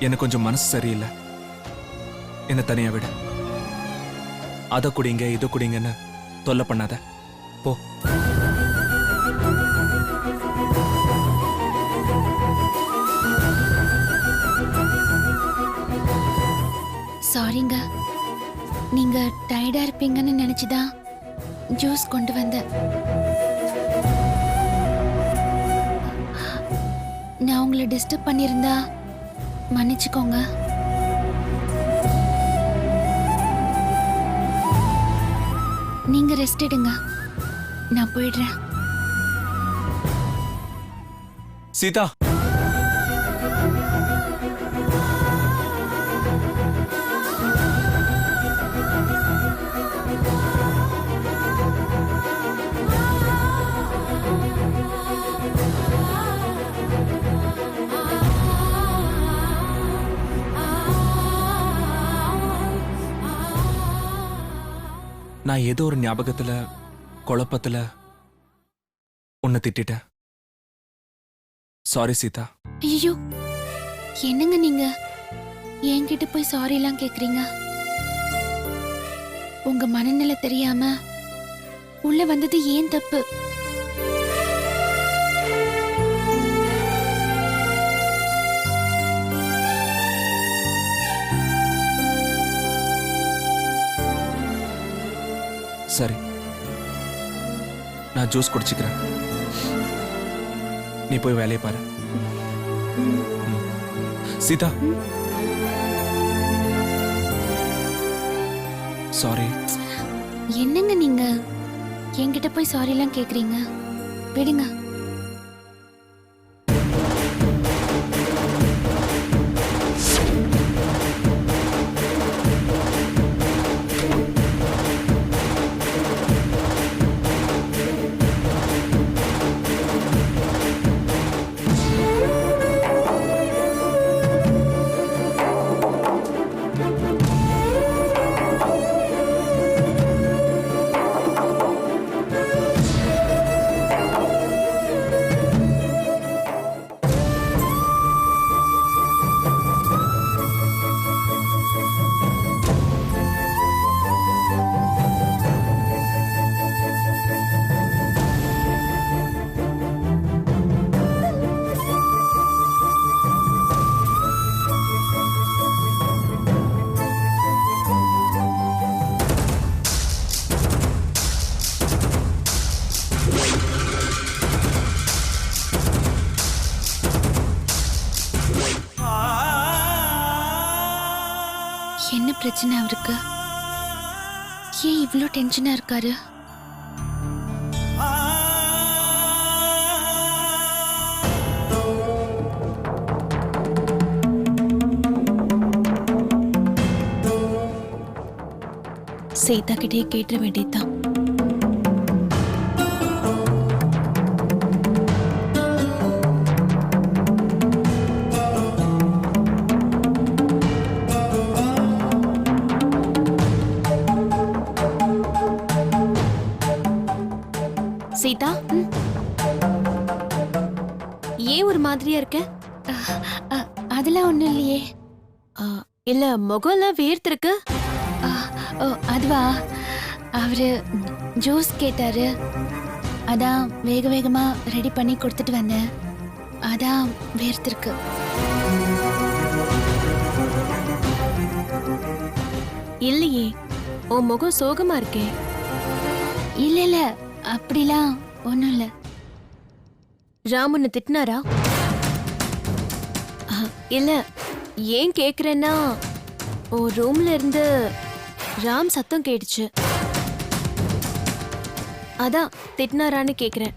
எனக்கு கொஞ்சம் மனசு சரியில்லை. என்னை தனியா விட. அதை குடிங்க இதை குடிங்கன்னு தொல்லை பண்ணாத. போ. சாரிங்க நீங்க டயர்டா இருப்பீங்கன்னு நினைச்சுதான் ஜூஸ் கொண்டு வந்தேன். நான் உங்களை டிஸ்டர்ப் பண்ணியிருந்தா மன்னிச்சுக்கோங்க. நீங்க ரெஸ்ட் எடுங்க. நான் போயிடுறேன். சீதா. நான் ஏதோ ஒரு ஞாபகத்துல குழப்பத்துல உன்னை திட்டேன் சாரி சீதா. ஐயோ என்னங்க நீங்க? என்கிட்ட போய் சாரி எல்லாம் கேக்குறீங்க? உங்க மனநிலை தெரியாம உள்ள வந்தது ஏன் தப்பு? சரி. நான் ஜூஸ் குடிச்சுக்கிறேன். நீ போய் வேலையை பாரு. சீதா. சாரி. என்னங்க நீங்க? என்கிட்ட போய் சாரி எல்லாம் கேக்குறீங்க? விடுங்க. என்ன பிரச்சனை அவருக்கு? ஏன் இவ்வளோ டென்ஷனா இருக்காரு? சீதா கிட்டே கேட்டுற வேண்டியதுதான். சீதா? ஏன் ஒரு மாதிரியா இருக்க? அதெல்லாம் ஒண்ணும் இல்லையே. ஆ, இல்ல முகம்லாம் வேர்த்திருக்கு. ஓ அதுவா? அவரு ஜூஸ் கேட்டாரு. அதான் வேக வேகமா ரெடி பண்ணி கொடுத்துட்டு வந்தேன். அதான் வேர்த்திருக்கு. இல்லையே உன் முகம் சோகமா இருக்கே. இல்ல இல்ல அப்படிலாம் ஒண்ணும் இல்ல. ராம் உன்னை திட்டினாரா? இல்ல ஏன் கேக்குறேன்னா உன் ரூம்ல இருந்து ராம் சத்தம் கேட்டுச்சு. அதான் திட்டினாரான்னு கேக்குறேன்.